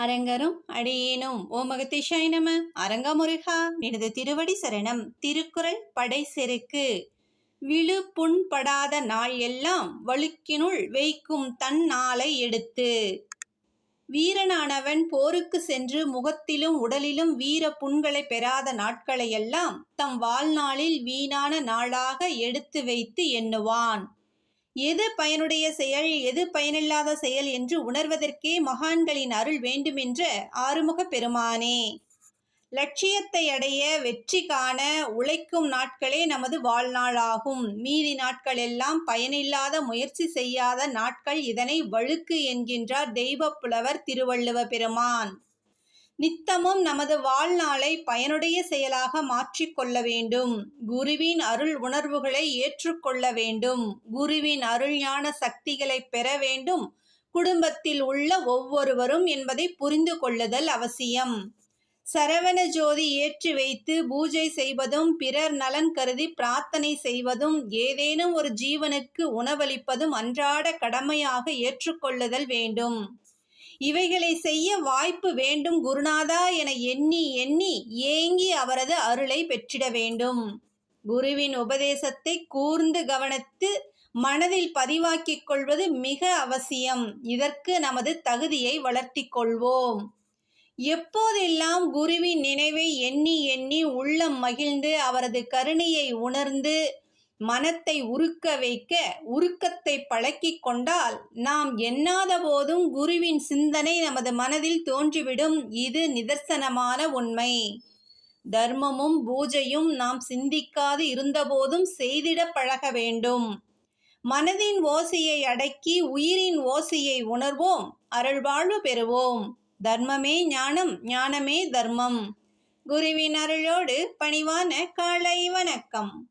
அரங்கரும் அடியேனும். ஓ மகத்திஷாய் நம. அரங்கமுருகா எனது திருவடி சரணம். திருக்குறள் படை செருக்கு. விழு புண்படாத நாள் எல்லாம் வழுக்கினுள் வைக்கும் தன் நாளை எடுத்து. வீரனானவன் போருக்கு சென்று முகத்திலும் உடலிலும் வீர புண்களை பெறாத நாட்களையெல்லாம் தம் வாழ்நாளில் வீணான நாளாக எடுத்து வைத்து எண்ணுவான். எது பயனுடைய செயல் எது பயனில்லாத செயல் என்று உணர்வதற்கே மகான்களின் அருள் வேண்டுமென்ற ஆறுமுக பெருமானே. லட்சியத்தை அடைய வெற்றி காண உழைக்கும் நாட்களே நமது வாழ்நாளாகும். மீதி நாட்களெல்லாம் பயனில்லாத முயற்சி செய்யாத நாட்கள் இதனை வழுக்கு என்கின்றார் தெய்வப் புலவர் திருவள்ளுவ பெருமான். நித்தமும் நமது வாழ்நாளை பயனுடைய செயலாக மாற்றிக்கொள்ள வேண்டும். குருவின் அருள் உணர்வுகளை ஏற்றுக்கொள்ள வேண்டும். குருவின் அருள் ஞான சக்திகளை பெற வேண்டும். குடும்பத்தில் உள்ள ஒவ்வொருவரும் என்பதை புரிந்து கொள்ளுதல் அவசியம். சரவண ஜோதி ஏற்றி வைத்து பூஜை செய்வதும் பிறர் நலன் கருதி பிரார்த்தனை செய்வதும் ஏதேனும் ஒரு ஜீவனுக்கு உணவளிப்பதும் அன்றாட கடமையாக ஏற்றுக்கொள்ளுதல் வேண்டும். இவைகளை செய்ய வாய்ப்பு வேண்டும் குருநாதா என எண்ணி எண்ணி ஏங்கி அவரது அருளை பெற்றிட வேண்டும். குருவின் உபதேசத்தை கூர்ந்து கவனித்து மனதில் பதிவாக்கிக் கொள்வது மிக அவசியம். இதற்கு நமது தகுதியை வளர்த்தி கொள்வோம். எப்போதெல்லாம் குருவின் நினைவை எண்ணி எண்ணி உள்ளம் மகிழ்ந்து அவரது கருணையை உணர்ந்து மனத்தை உருக்க வைக்க உருக்கத்தை பழக்கிக் கொண்டால் நாம் எண்ணாத போதும் குருவின் சிந்தனை நமது மனதில் தோன்றிவிடும். இது நிதர்சனமான உண்மை. தர்மமும் பூஜையும் நாம் சிந்திக்காது இருந்தபோதும் செய்திட பழக வேண்டும். மனதின் ஓசையை அடக்கி உயிரின் ஓசையை உணர்வோம். அருள்வாழ்வு பெறுவோம். தர்மமே ஞானம் ஞானமே தர்மம். குருவின் அருளோடு பணிவான காலை வணக்கம்.